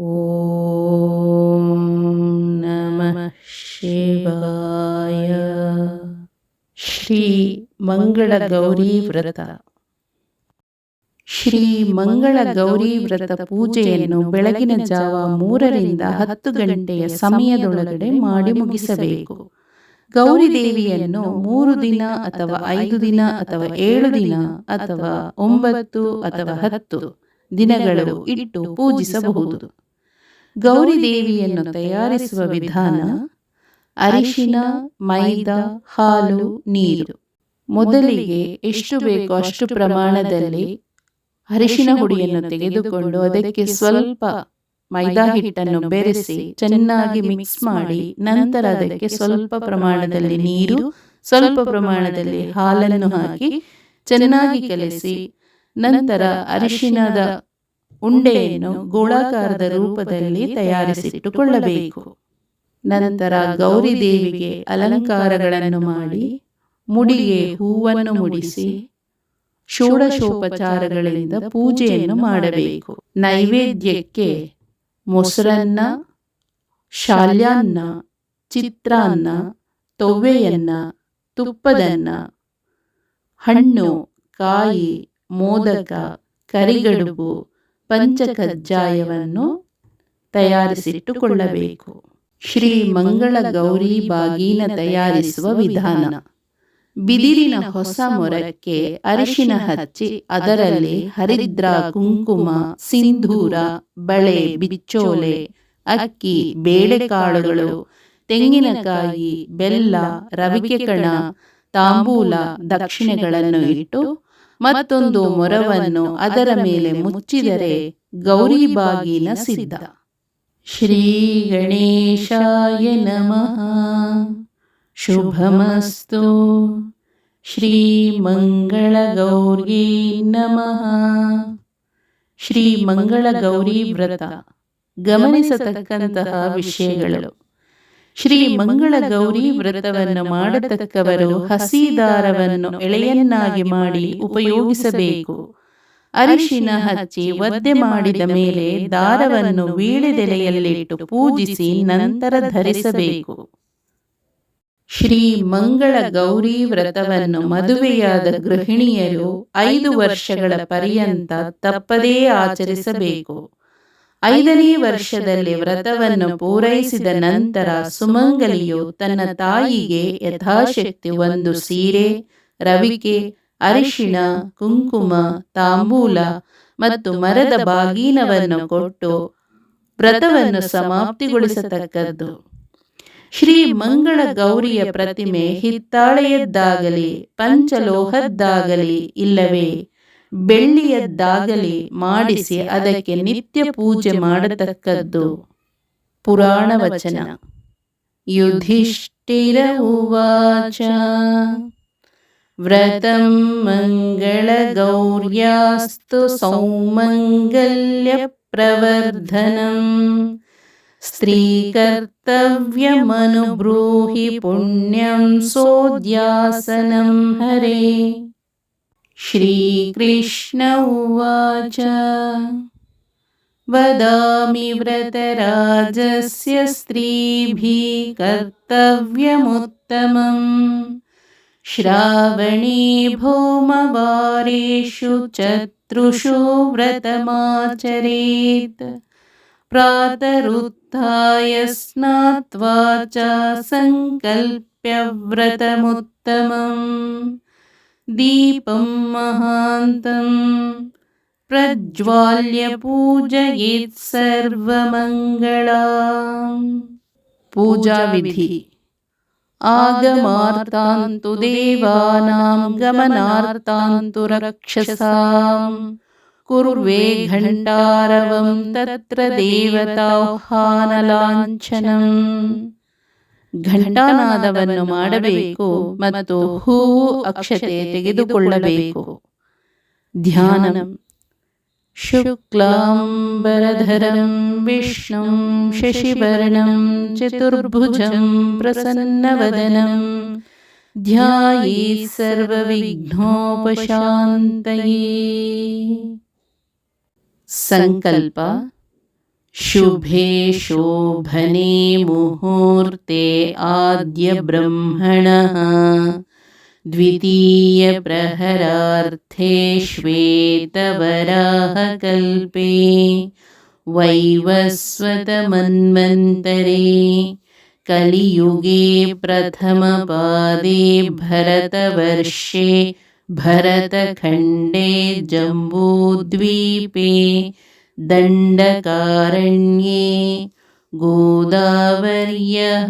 ಓಂ ನಮಃ ಶಿವಾಯ ಶ್ರೀ ಮಂಗಳ ಗೌರಿ ವ್ರತ ಶ್ರೀ ಮಂಗಳ ಗೌರಿ ವ್ರತ ಪೂಜೆಯನ್ನು ಬೆಳಗಿನ ಜಾವ ಮೂರರಿಂದ ಹತ್ತು ಗಂಟೆಯ ಸಮಯದೊಳಗಡೆ ಮಾಡಿ ಮುಗಿಸಬೇಕು. ಗೌರಿ ದೇವಿಯನ್ನು ಮೂರು ದಿನ ಅಥವಾ ಐದು ದಿನ ಅಥವಾ ಏಳು ದಿನ ಅಥವಾ ಒಂಬತ್ತು ಅಥವಾ ಹತ್ತು ದಿನಗಳು ಇಟ್ಟು ಪೂಜಿಸಬಹುದು. ಗೌರಿ ದೇವಿಯನ್ನು ತಯಾರಿಸುವ ವಿಧಾನ ಅರಿಶಿನ, ಮೈದಾ, ಹಾಲು, ನೀರು. ಮೊದಲಿಗೆ ಎಷ್ಟು ಬೇಕೋ ಅಷ್ಟು ಪ್ರಮಾಣದಲ್ಲಿ ಅರಿಶಿನ ಹುಡಿಯನ್ನು ತೆಗೆದುಕೊಂಡು ಅದಕ್ಕೆ ಸ್ವಲ್ಪ ಮೈದಾ ಹಿಟ್ಟನ್ನು ಬೆರೆಸಿ ಚೆನ್ನಾಗಿ ಮಿಕ್ಸ್ ಮಾಡಿ ನಂತರ ಅದಕ್ಕೆ ಸ್ವಲ್ಪ ಪ್ರಮಾಣದಲ್ಲಿ ನೀರು, ಸ್ವಲ್ಪ ಪ್ರಮಾಣದಲ್ಲಿ ಹಾಲನ್ನು ಹಾಕಿ ಚೆನ್ನಾಗಿ ಕಲಸಿ ನಂತರ ಅರಿಶಿನದ ಉಂಡೆಯನ್ನು ಗೋಳಾಕಾರದ ರೂಪದಲ್ಲಿ ತಯಾರಿಸಿಟ್ಟುಕೊಳ್ಳಬೇಕು. ನಂತರ ಗೌರಿ ದೇವಿಗೆ ಅಲಂಕಾರಗಳನ್ನು ಮಾಡಿ ಮುಡಿಗೆ ಹೂವನ್ನು ಮುಡಿಸಿ ಷೋಡಶೋಪಚಾರಗಳಿಂದ ಪೂಜೆಯನ್ನು ಮಾಡಬೇಕು. ನೈವೇದ್ಯಕ್ಕೆ ಮೊಸರನ್ನ, ಶಾಲ್ಯಾನ್ನ, ಚಿತ್ರಾನ್ನ, ತೊವ್ವೆಯನ್ನ, ತುಪ್ಪದನ್ನ, ಹಣ್ಣು, ಕಾಯಿ, ಮೋದಕ, ಕರಿಗಡುಬು ಪಂಚಕಜ್ಜಾಯವನ್ನು ತಯಾರಿಸಿಟ್ಟುಕೊಳ್ಳಬೇಕು. ಶ್ರೀ ಮಂಗಳ ಗೌರಿ ಬಾಗಿನ ತಯಾರಿಸುವ ವಿಧಾನ. ಬಿದಿರಿನ ಹೊಸ ಮೊರಕ್ಕೆ ಅರಿಶಿನ ಹಚ್ಚಿ ಅದರಲ್ಲಿ ಹರಿದ್ರ ಕುಂಕುಮ, ಸಿಂಧೂರ, ಬಳೆ, ಬಿಚ್ಚೋಲೆ, ಅಕ್ಕಿ, ಬೇಳೆಕಾಳುಗಳು, ತೆಂಗಿನಕಾಯಿ, ಬೆಲ್ಲ ರವಿಕೆ ಕಣ ತಾಂಬೂಲ, ದಕ್ಷಿಣೆಗಳನ್ನು ಇಟ್ಟು ಮತ್ತೊಂದು ಮೊರವನ್ನು ಅದರ ಮೇಲೆ ಮುಚ್ಚಿದರೆ ಗೌರಿ ಬಾಗಿನ ಸಿದ್ಧ. ಶ್ರೀ ಗಣೇಶಾಯ ನಮಃ. ಶುಭಮಸ್ತು. ಶ್ರೀ ಮಂಗಳ ಗೌರಿ ನಮಃ. ಶ್ರೀ ಮಂಗಳ ಗೌರಿ ವ್ರತ. ಗಮನಿಸತಕ್ಕಂತಹ ವಿಷಯಗಳು. ಶ್ರೀ ಮಂಗಳ ಗೌರಿ ವ್ರತವನ್ನು ಮಾಡತಕ್ಕವರು ಹಸಿ ದಾರವನ್ನು ಎಳೆಯನ್ನಾಗಿ ಮಾಡಿ ಉಪಯೋಗಿಸಬೇಕು. ಅರಿಶಿನ ಹಚ್ಚಿ ಒದ್ದೆ ಮಾಡಿದ ಮೇಲೆ ದಾರವನ್ನು ವೀಳೆದೆಲೆಯಲ್ಲಿಟ್ಟು ಪೂಜಿಸಿ ನಂತರ ಧರಿಸಬೇಕು. ಶ್ರೀ ಮಂಗಳ ಗೌರಿ ವ್ರತವನ್ನು ಮದುವೆಯಾದ ಗೃಹಿಣಿಯರು ಐದು ವರ್ಷಗಳ ಪರ್ಯಂತ ತಪ್ಪದೇ ಆಚರಿಸಬೇಕು. ಐದನೇ ವರ್ಷದಲ್ಲಿ ವ್ರತವನ್ನು ಪೂರೈಸಿದ ನಂತರ ಸುಮಂಗಲಿಯು ತನ್ನ ತಾಯಿಗೆ ಯಥಾಶಕ್ತಿ ಒಂದು ಸೀರೆ, ರವಿಕೆ, ಅರಿಶಿಣ, ಕುಂಕುಮ, ತಾಂಬೂಲ ಮತ್ತು ಮರದ ಬಾಗೀನವನ್ನು ಕೊಟ್ಟು ವ್ರತವನ್ನು ಸಮಾಪ್ತಿಗೊಳಿಸತಕ್ಕದ್ದು. ಶ್ರೀ ಮಂಗಳ ಗೌರಿಯ ಪ್ರತಿಮೆ ಹಿತ್ತಾಳೆಯದ್ದಾಗಲಿ, ಪಂಚಲೋಹದ್ದಾಗಲಿ ಇಲ್ಲವೇ? ಬೆಳ್ಳಿಯದ್ದಾಗಲಿ ಮಾಡಿಸಿ ಅದಕ್ಕೆ ನಿತ್ಯ ಪೂಜೆ ಮಾಡತಕ್ಕದ್ದು ಪುರಾಣ ವಚನ ಯುಧಿಷ್ಠಿರ ಉವಾಚ ವ್ರತಂ ಮಂಗಳಗೌರ್ಯಾಸ್ತು ಸೌಮಂಗಲ್ಯ ಪ್ರವರ್ಧನಂ स्त्रीकर्तव्यमनुब्रूहि पुण्यं सोद्यासनं हरे श्रीकृष्ण उवाच। वदामि व्रतराजस्य स्त्रीभिः कर्तव्यमुत्तमम्। श्रावणे भौमवारेषु चतुर्षु व्रतमाचरेत्। प्रातरुत्थाय स्नात्वा च सङ्कल्प्य व्रतमुत्तमम् दीपं महान्तं प्रज्वाल्य पूजयेत् सर्वमङ्गला पूजाविधि आगमार्तान्तु देवानां गमनार्तान्तु रक्षसाम् कुर्वे घण्टारवं तत्र देवताह्वानलाञ्छनम् ಘಂಟಾನಾದವನ್ನು ಮಾಡಬೇಕು ಮತ್ತು ಹೂವು ಅಕ್ಷತೆ ತೆಗೆದುಕೊಳ್ಳಬೇಕು ಧ್ಯಾನಂ शुक्लाम्बरधरं विष्णुं शशिवर्णं चतुर्भुजं प्रसन्नवदनं ध्यायी सर्वविघ्नोपशान्तये संकल्प शुभे शोभने मुहूर्ते आद्यब्रह्मणः द्वितीयप्रहरार्थे श्वेतवराहकल्पे वैवस्वतमन्वन्तरे कलियुगे प्रथमपादे भरतवर्षे भरतखण्डे जम्बूद्वीपे दण्डकारण्ये गोदावर्यः।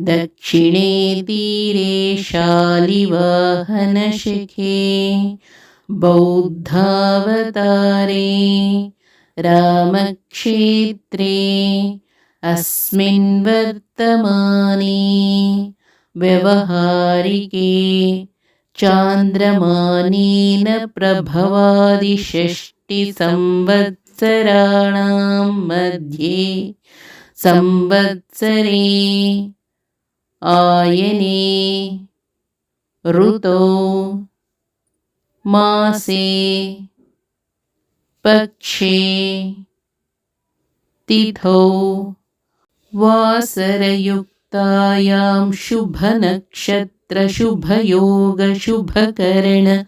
दक्षिणे तीरे शालिवाहनशिखे बौद्धावतारे रामक्षेत्रे अस्मिन् वर्तमाने व्यवहारिके चान्द्रमानेन संवत्सराणां मध्ये संवत्सरे आयने ऋतो मासे पक्षे तिथौ वासरयुक्तायां शुभनक्षत्रशुभयोगशुभकर्ण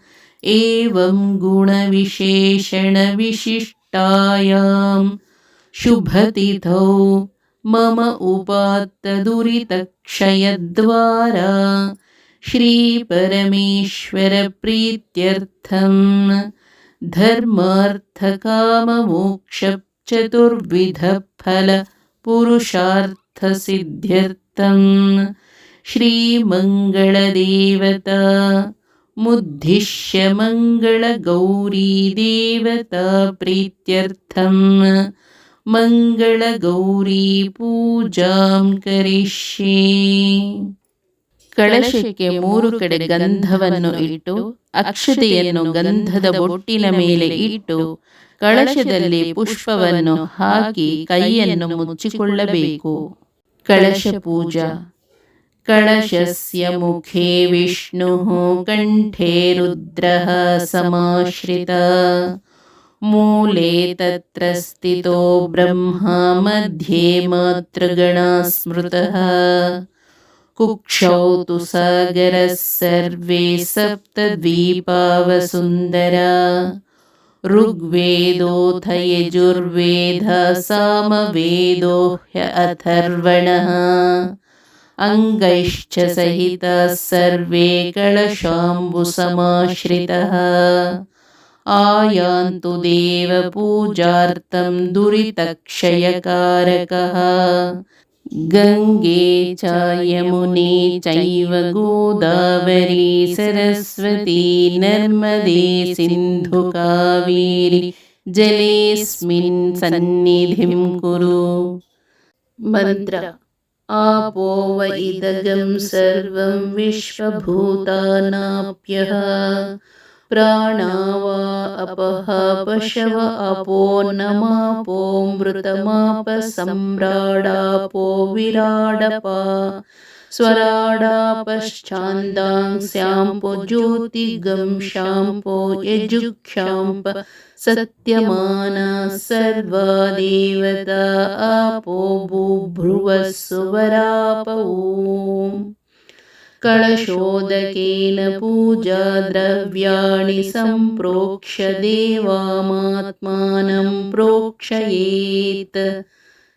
एवं गुणविशेषणविशिष्टायां शुभतिथौ मम उपात्तदुरितक्षयद्वारा श्रीपरमेश्वरप्रीत्यर्थं धर्मार्थकाममोक्षप्रचतुर्विधफलपुरुषार्थसिद्ध्यर्थं श्रीमङ्गलदेवता मुद्दिश्य मङ्गलगौरीदेवता प्रीत्यर्थं ಮಂಗಳಗೌರೀಪೂಜಾಂ ಕರಿಷ್ಯೆ ಕಳಶಕ್ಕೆ ಮೂರು ಕಡೆ ಗಂಧವನ್ನು ಇಟ್ಟು ಅಕ್ಷತೆಯನ್ನು ಗಂಧದ ಬೊಟ್ಟಿನ ಮೇಲೆ ಇಟ್ಟು ಕಳಶದಲ್ಲಿ ಪುಷ್ಪವನ್ನು ಹಾಕಿ ಕೈಯನ್ನು ಮುಚ್ಚಿಕೊಳ್ಳಬೇಕು ಕಳಶ ಪೂಜಾ कलशस्य मुखे विष्णुः कण्ठे रुद्रः समाश्रित। मूले तत्र स्थितो ब्रह्मा मध्ये मातृगणा स्मृतः कुक्षौ तु सागरः सर्वे सप्तद्वीपावसुन्दरा। ऋग्वेदोऽथ यजुर्वेद सामवेदो ह्य अथर्वणः। अङ्गैश्च सहिताः सर्वे कलशाम्बुसमाश्रितः आयान्तु देवपूजार्थं दुरितक्षयकारकः। गङ्गे च यमुने चैव गोदावरी सरस्वती नर्मदे सिन्धुकावेरि जलेऽस्मिन् सन्निधिं कुरु। मन्त्र आपो व इदगं सर्वं विश्वभूतानाप्यः। प्राणा वा अपः पशव अपो नमापो मृतमापसम्राडापो विराडपा स्वराडापश्चान्दां पश्चान्दां श्याम्बो ज्योतिगं श्याम्बो यजुक्षाम्ब सत्यमाना सर्वा देवता आपो बुभ्रुवः सुवरापौ कलशोदकेन पूजा द्रव्याणि सम्प्रोक्ष देवामात्मानं प्रोक्षयेत्।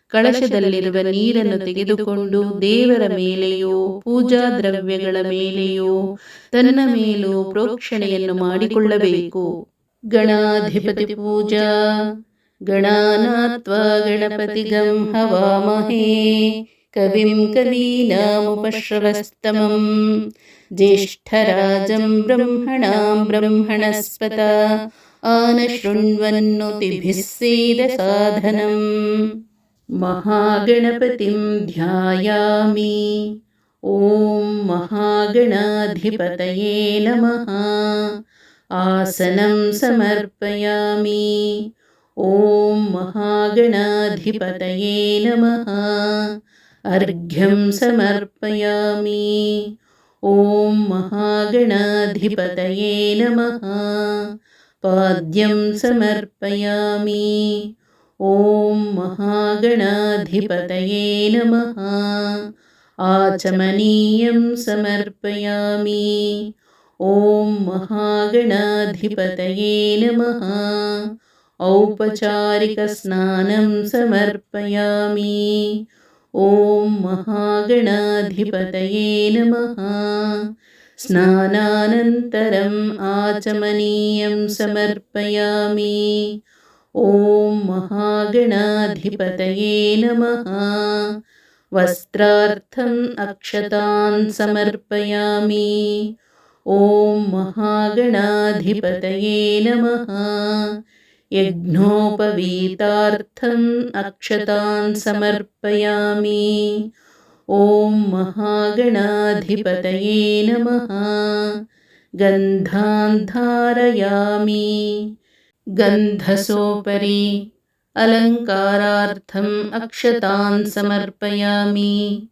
ಕಳಶದಲ್ಲಿರುವ ನೀರನ್ನು ತೆಗೆದುಕೊಂಡು ದೇವರ ಮೇಲೆಯೋ ಪೂಜಾ ದ್ರವ್ಯಗಳ ಮೇಲೆಯೋ ತನ್ನ ಮೇಲೂ ಪ್ರೋಕ್ಷಣೆಯನ್ನು ಮಾಡಿಕೊಳ್ಳಬೇಕು. ಗಣಾಧಿಪತಿ ಪೂಜಾ, ಗಣಾನಾತ್ವ ಗಣಪತಿಗಂ ಹವಾಮಹೇ, ಕವಿಂ ಕಲೀನಾಮುಪಶ್ರವಸ್ತಮಂ ಜ್ಯೇಷ್ಠರಾಜಂ ಬ್ರಹ್ಮಣಾಂ ಬ್ರಹ್ಮಣಸ್ಪತ ಆನ ಶೃಣ್ವನ್ನೋತಿಭಿಸ್ಸೇದ ಸಾಧನಂ. महागणपतिं ध्यायामि। ॐ महागणाधिपतये नमः। आसनं समर्पयामि। ॐ महागणाधिपतये नमः। अर्घ्यं समर्पयामि। ॐ महागणाधिपतये नमः। पाद्यं समर्पयामि ॐ महागणाधिपतये नमः। आचमनीयं समर्पयामि। ॐ महागणाधिपतये नमः। औपचारिकस्नानं समर्पयामि। ॐ महागणाधिपतये नमः। स्नानानन्तरम् आचमनीयं समर्पयामि ॐ महागणाधिपतये नमः। वस्त्रार्थम् अक्षतान् समर्पयामि। ॐ महागणाधिपतये नमः। यज्ञोपवीतार्थम् अक्षतान् समर्पयामि। ॐ महागणाधिपतये नमः। गन्धान् धारयामि गन्धसोपरि अलङ्कारार्थम् अक्षतान् समर्पयामि।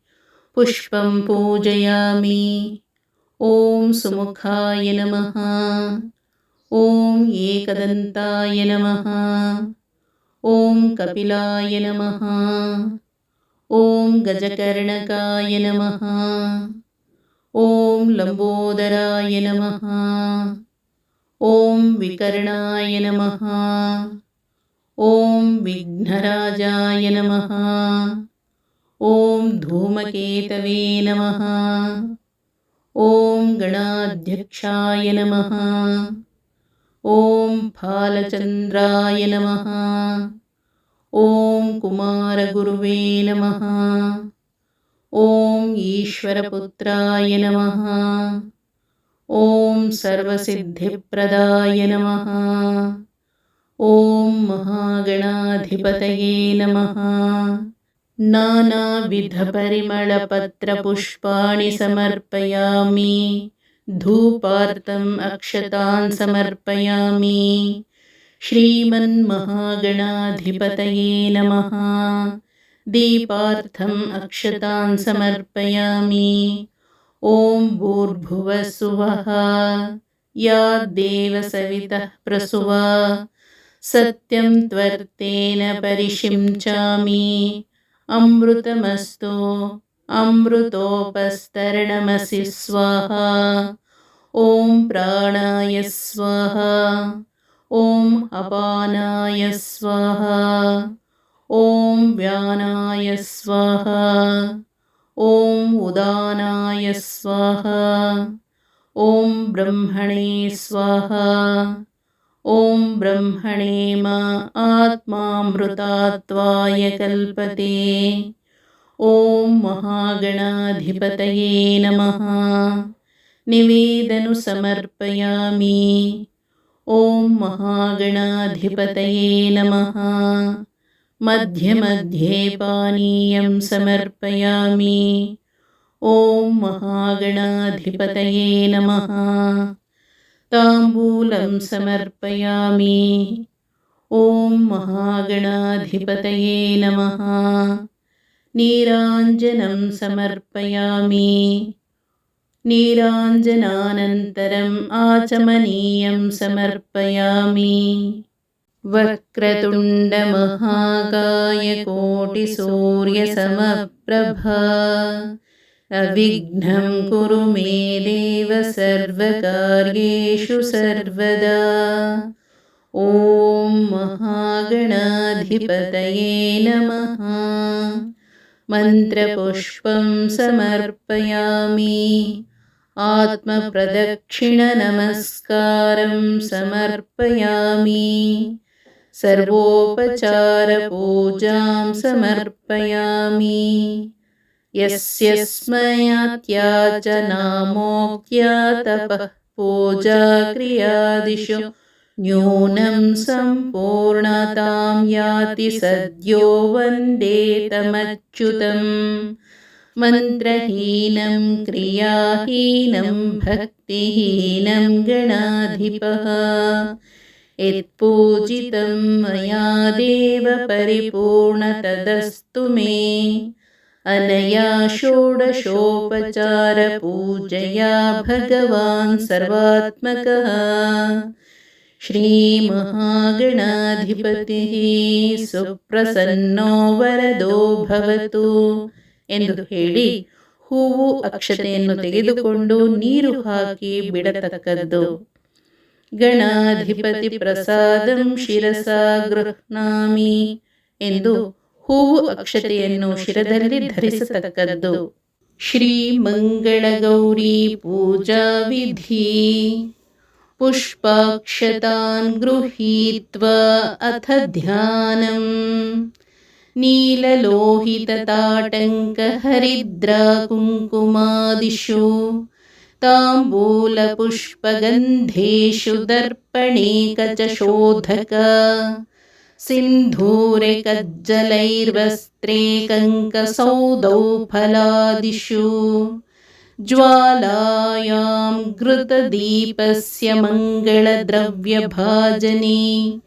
पुष्पं पूजयामि। ॐ सुमुखाय नमः। ॐ एकदन्ताय नमः। ॐ कपिलाय नमः। ॐ गजकर्णकाय नमः। ॐ लम्बोदराय नमः ॐ विकर्णाय नमः। ॐ विघ्नराजाय नमः। ॐ धूमकेतवे नमः। ॐ गणाध्यक्षाय नमः। ॐ फालचन्द्राय नमः। ॐ कुमारगुरुवे नमः। ॐ ईश्वरपुत्राय नमः ॐ सर्वसिद्धिप्रदाय नमः। ॐ महागणाधिपतये नमः। नानाविधपरिमळपत्रपुष्पाणि समर्पयामि। धूपार्थम् अक्षतान् समर्पयामि। श्रीमन्महागणाधिपतये नमः। दीपार्थम् अक्षतान् समर्पयामि ॐ भूर्भुवसुवः या देवसवितः प्रसुवा। सत्यं त्वर्तेन परिशिञ्चामि। अमृतमस्तु अमृतोपस्तरणमसि स्वाहा। ॐ प्राणाय स्वाहा। ॐ अपानाय स्वाहा। ॐ व्यानाय स्वाहा ॐ उदानाय स्वाहा। ॐ ब्रह्मणे स्वाहा। ॐ ब्रह्मणे मा आत्मामृतात्वाय कल्पते। ॐ महागणाधिपतये नमः। निवेदनुसमर्पयामि ॐ महागणाधिपतये नमः मध्ये मध्ये पानीयं समर्पयामि। ॐ महागणाधिपतये नमः। ताम्बूलं समर्पयामि। ॐ महागणाधिपतये नमः। नीराञ्जनं समर्पयामि। नीराञ्जनानन्तरम् आचमनीयं समर्पयामि वक्रतुण्डमहाकायकोटिसूर्यसमप्रभा। अविघ्नं कुरु मे देव सर्वकार्येषु सर्वदा। ॐ महागणाधिपतये नमः। मन्त्रपुष्पं समर्पयामि। आत्मप्रदक्षिणनमस्कारं समर्पयामि सर्वोपचारपूजां समर्पयामि। यस्य स्मयात्या च नामोक्त्या तपः पूजाक्रियादिषु न्यूनं सम्पूर्णतां याति सद्यो वन्दे तमच्युतम्। मन्त्रहीनं क्रियाहीनं भक्तिहीनं गणाधिपः यत्पूजितं मया देव परिपूर्णतदस्तु मे अनया षोडशोपचारपूजया भगवान् सर्वात्मकः ಶ್ರೀಮಹಾಗಣಾಧಿಪತಿः ಸುಪ್ರಸನ್ನೋ ವರದೋ ಭವತು ಎಂದು ಹೇಳಿ ಹೂವು ಅಕ್ಷತೆಯನ್ನು ತೆಗೆದುಕೊಂಡು ನೀರು ಹಾಕಿ ಬಿಡತಕ್ಕದ್ದು ಗಣಾಧಿಪತಿ ಪ್ರಸಾದಂ ಶಿರಸ ಗೃಹ್ಣಾಮಿ ಎಂದು ಹೂವು ಅಕ್ಷತೆಯನ್ನು ಶಿರದಲ್ಲಿ ಧರಿಸತಕ್ಕದ್ದು ಶ್ರೀ ಮಂಗಳಗೌರಿ ಪೂಜಾ ವಿಧಿ पुष्पाक्षतान् गृहीत्वा अथ ध्यानम् नीललोहितताटङ्कहरिद्राकुङ्कुमादिषु ताम्बूलपुष्पगन्धेषु दर्पणे कचशोधक सिन्धूरे कज्जलैर्वस्त्रे कङ्कसौदौ फलादिषु। ज्वालायां घृतदीपस्य मङ्गलद्रव्यभाजने।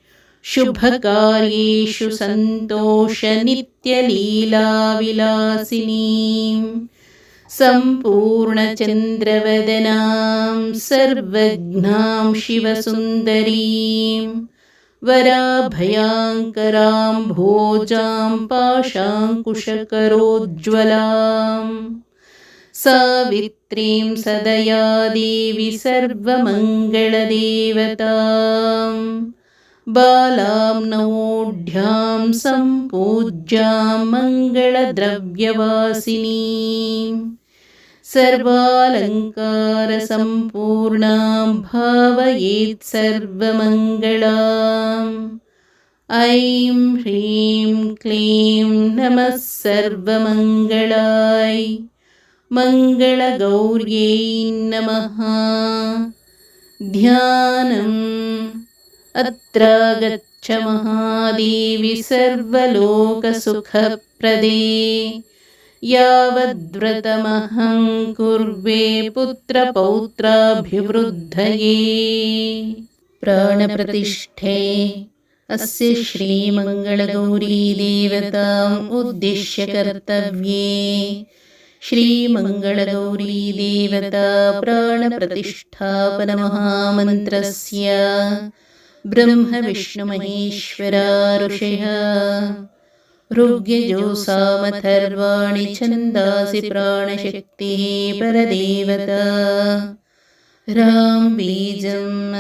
शुभकार्येषु सन्तोषनित्यलीलाविलासिनीं सम्पूर्णचन्द्रवदनां सर्वघ्नां शिवसुन्दरीं वराभयाङ्करां भोजां पाशाङ्कुशकरोज्ज्वलाम् सावित्रीं सदया देवि सर्वमङ्गलदेवतां बालां नवोढ्यां सम्पूज्यां मङ्गलद्रव्यवासिनीं सर्वालङ्कारसम्पूर्णां भावयेत् सर्वमङ्गलाम्। ऐं ह्रीं क्लीं नमः सर्वमङ्गलाय। मङ्गलगौर्यै नमः। ध्यानम् अत्र गच्छ महादेवि सर्वलोकसुखप्रदे यावद्व्रतमहं कुर्वे पुत्रपौत्राभिवृद्धये। प्राणप्रतिष्ठे। अस्य श्रीमङ्गलगौरीदेवताम् उद्दिश्य कर्तव्ये। श्रीमङ्गलगौरीदेवता प्राणप्रतिष्ठापनमहामन्त्रस्य। ब्रह्मविष्णुमहेश्वरा ऋषयः ऋग्यजोसामथर्वाणि छन्दासि प्राणशक्तिः परदेवता। ह्रां बीजं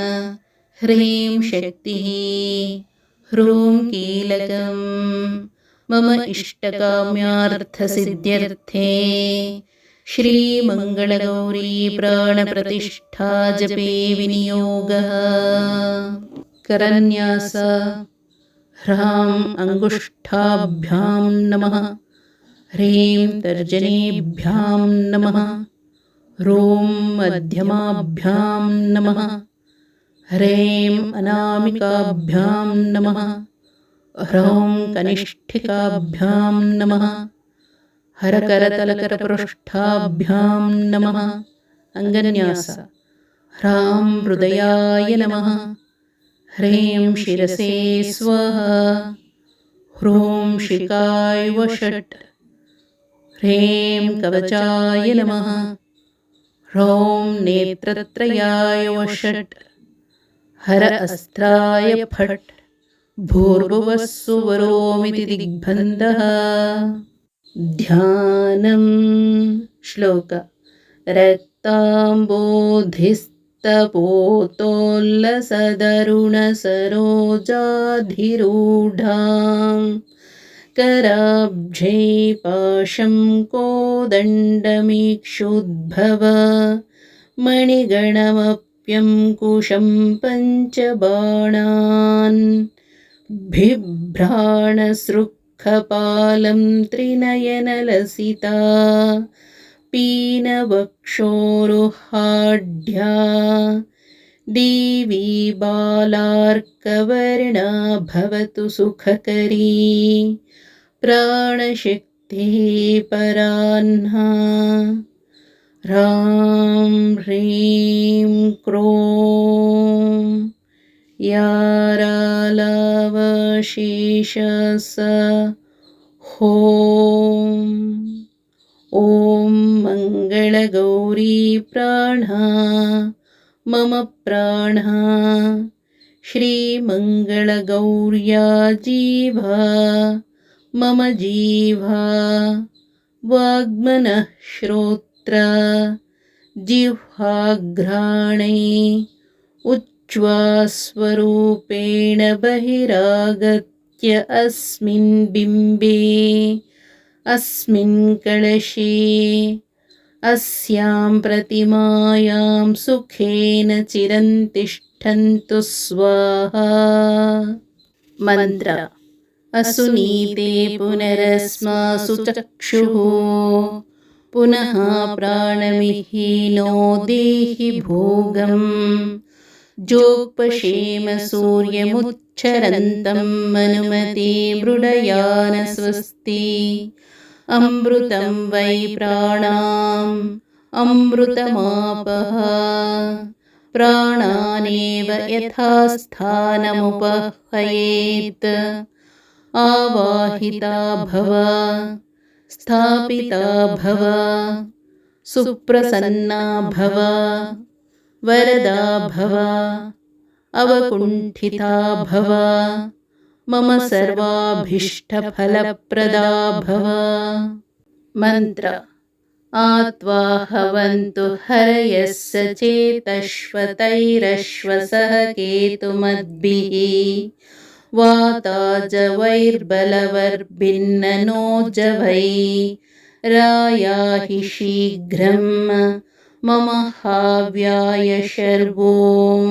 ह्रीं शक्तिः ह्रूं कीलकम् मम इष्टकाम्यार्थसिद्ध्यर्थे श्रीमङ्गलगौरी प्राणप्रतिष्ठा जपे विनियोगः। करन्यास ह्राम् अङ्गुष्ठाभ्यां नमः। ह्रीं तर्जनीभ्यां नमः। ह्रूं मध्यमाभ्यां नमः। ह्रीं अनामिकाभ्यां नमः। ह्रौं कनिष्ठिकाभ्यां नमः। हरकरतलकरपृष्ठाभ्यां नमः। अङ्गन्यास। ह्रां हृदयाय नमः। ह्रीं शिरसे स्वः ह्रूं शिकाय वषट्। ह्रीं कवचाय नमः ह्रौं नेत्रत्रयाय वषट्। हर अस्त्राय फट् भूर्भुवः सुवरोमिति दिग्बन्धः। ध्यानं श्लोक रक्ताम्बोधिस्तपोतोल्लसदरुणसरोजाधिरूढां कराब्झै पाशं कोदण्डमीक्षुद्भव मणिगणमप्यङ्कुशं पञ्चबाणान्। बिभ्राणसृक्खपालं त्रिनयनलसिता पीनवक्षोरुहाढ्या देवी बालार्कवर्णा भवतु सुखकरी। प्राणशक्तिः पराह्ना। ह्रां ह्रीं क्रों। यारालावशेषस होम् ॐ मङ्गलगौरी प्राणा मम प्राणा। श्रीमङ्गलगौर्या जीवा मम जीवा। वाग्मनः श्रोत्र जिह्वाघ्राणे उच्वास्वरूपेण बहिरागत्य अस्मिन् बिम्बे अस्मिन् कलशे अस्यां प्रतिमायां सुखेन चिरन्तिष्ठन्तु स्वाहा। मन्त्र। असुनीते पुनरस्मासु चक्षुः। पुनः प्राणविहीनो देहि भोगम् जोक्पशेम सूर्यमुच्छरन्तं मनुमते मृडयान स्वस्ति अमृतं वै प्राणाम् अमृतमापः। प्राणानेव यथा स्थानमुपहयेत् आवाहिता भव। स्थापिता भव। सुप्रसन्ना भव वरदा भव। अवकुण्ठिता भव। मम सर्वाभीष्टफलप्रदा भव। मन्त्र। आत्वाहवन्तु हरयः सचेतश्वतैरश्वसः केतुमद्भिः वाताजवैर्बलवर्भिन्ननो जवै। रायाहि शीघ्रं ಮಮ ಹಾವ್ಯಾಯ ಶರ್ವೋಂ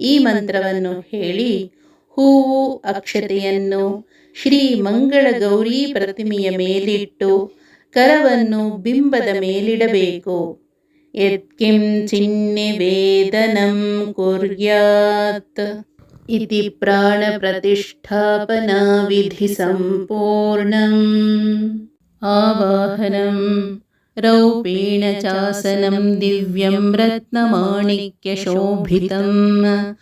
ಈ ಮಂತ್ರವನ್ನು ಹೇಳಿ ಹೂವು ಅಕ್ಷತೆಯನ್ನು ಶ್ರೀ ಮಂಗಳ ಗೌರಿ ಪ್ರತಿಮೆಯ ಮೇಲಿಟ್ಟು ಕರವನ್ನು ಬಿಂಬದ ಮೇಲಿಡಬೇಕು. ಯತ್ಕಿಂ ಚಿನ್ನೆ ವೇದನಂ ಕುರ್ಯಾತ್. ಇತಿ ಪ್ರಾಣ ಪ್ರತಿಷ್ಠಾಪನಾ ವಿಧಿ ಸಂಪೂರ್ಣಂ. ಆವಾಹನಂ. रौपेण चासनं दिव्यं रत्नमाणिक्यशोभितं।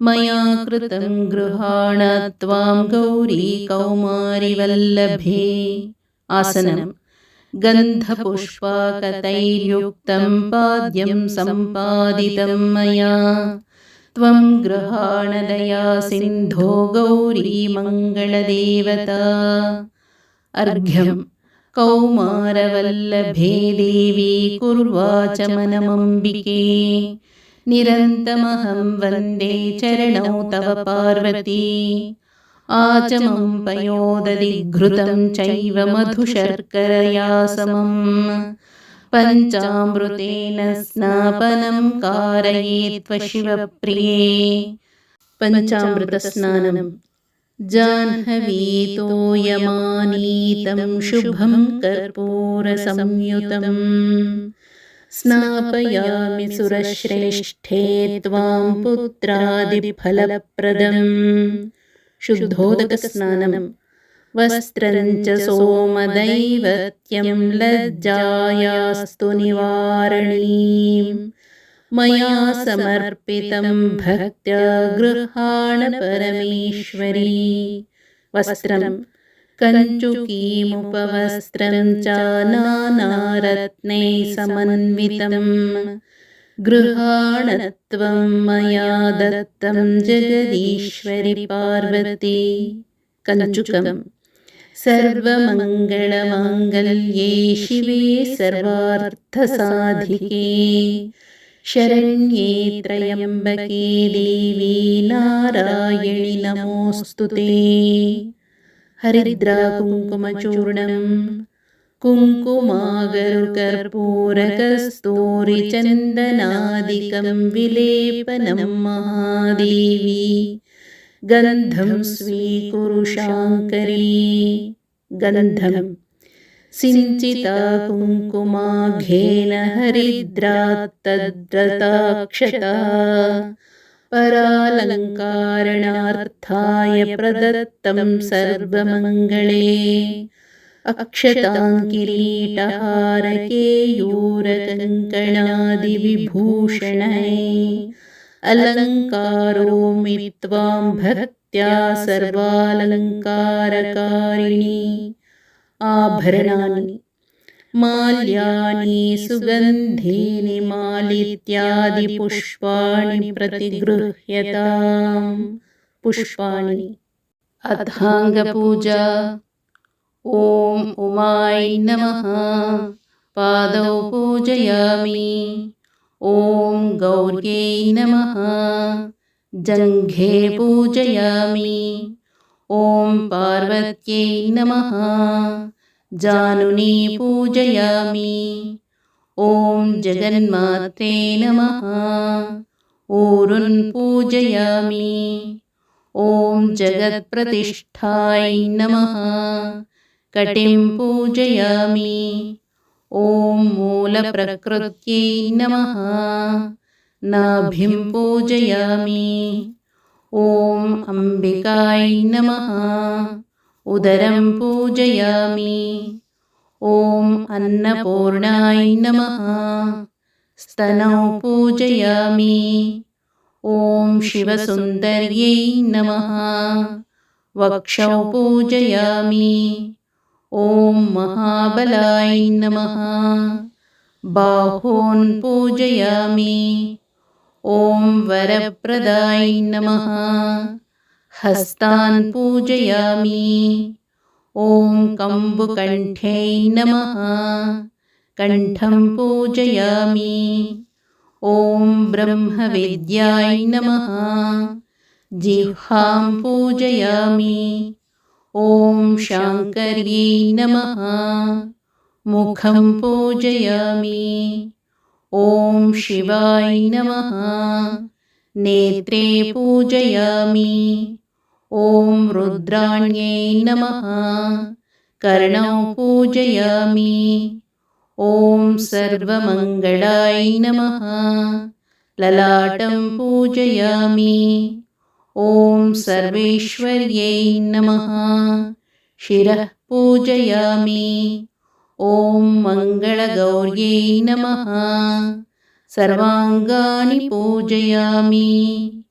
मया कृतं गृहाण त्वां गौरी कौमारिवल्लभे। आसनं गन्धपुष्पाकतैर्युक्तं पाद्यं सम्पादितं मया। त्वं गृहाणदया सिन्धो गौरी मङ्गलदेवता। अर्घ्यम् कौमारवल्लभे देवी कुर्वाचमनमम्बिके। निरन्तमहं वन्दे चरणौ तव पार्वती। आचमं पयोदधिघृतं चैव मधुशर्करया समम्। पञ्चामृतेन स्नापनं कारयेत्वशिवप्रिये पञ्चामृतस्नानम् जाह्नवीतोयमानीतं शुभं कर्पूरसंयुतं स्नापयामि सुरश्रेष्ठे त्वां पुत्रादिफलप्रदं शुद्धोदकस्नानं वस्त्रं च सोमदैवत्यं लज्जायास्तु निवारणीम् मया समर्पितं भक्त्या गृहाण परमेश्वरी वस्त्रं कञ्चुकीमुपवस्त्रं च नानारत्नैः समन्वितं गृहाणत्वं मया दत्तं जगदीश्वरि पार्वती। कञ्चुकम् सर्वमङ्गलमाङ्गल्ये शिवे सर्वार्थसाधिके शरण्ये त्रयम्बके देवी नारायणि नमोऽस्तु ते। हरिद्राकुङ्कुमचूर्णं कुङ्कुमागरुकर्पूरकस्तूरिचन्दनादिकं विलेपनं महादेवी। गन्धं स्वीकुरु शाङ्करी गन्धम् सिञ्चिता कुङ्कुमाघेन हरिद्रात्तद्रताक्षता परालङ्कारणार्थाय प्रदत्तं सर्वमङ्गले। अक्षताङ्किरीटहारकेयूरकङ्कणादिविभूषणै अलङ्कारोमि त्वां भक्त्या सर्वालङ्कारकारिणी आभरणानि, माल्यानि, सुगन्धीनि, मालित्यादिपुष्पाणि प्रतिगृह्यताम्। पुष्पाणि। अथाङ्गपूजा। ॐ उमाय नमः। पादौ पूजयामि। ॐ गौर्यै नमः। जङ्घे पूजयामि। ॐ पार्वत्यै नमः। जानुनी पूजयामि। ॐ जगन्मात्रे नमः। ऊरुन् पूजयामि। ॐ जगत्प्रतिष्ठाय नमः। कटिं पूजयामि। ॐ मूलप्रकृत्यै नमः। नाभिं पूजयामि ॐ अम्बिकाय नमः। उदरं पूजयामि। ॐ अन्नपूर्णाय नमः। स्तनौ पूजयामि। ॐ शिवसुन्दर्यै नमः। वक्षौ पूजयामि। ॐ महाबलाय नमः। बाहून् पूजयामि ॐ नमः। हस्तान् पूजयामि। ॐ कम्बुकण्ठे नमः। कण्ठं पूजयामि। ॐ ब्रह्मविद्याय नमः। जिह्वां पूजयामि। ॐ शाङ्कर्यै नमः। मुखं पूजयामि। ॐ शिवाय नमः। नेत्रे पूजयामि। ॐ रुद्राण्यै नमः। कर्णौ पूजयामि। ॐ सर्वमङ्गलाय नमः। ललाटं पूजयामि। ॐ सर्वेश्वर्यै नमः। शिरः पूजयामि ॐ मङ्गलगौर्यै नमः. सर्वाङ्गानि पूजयामि.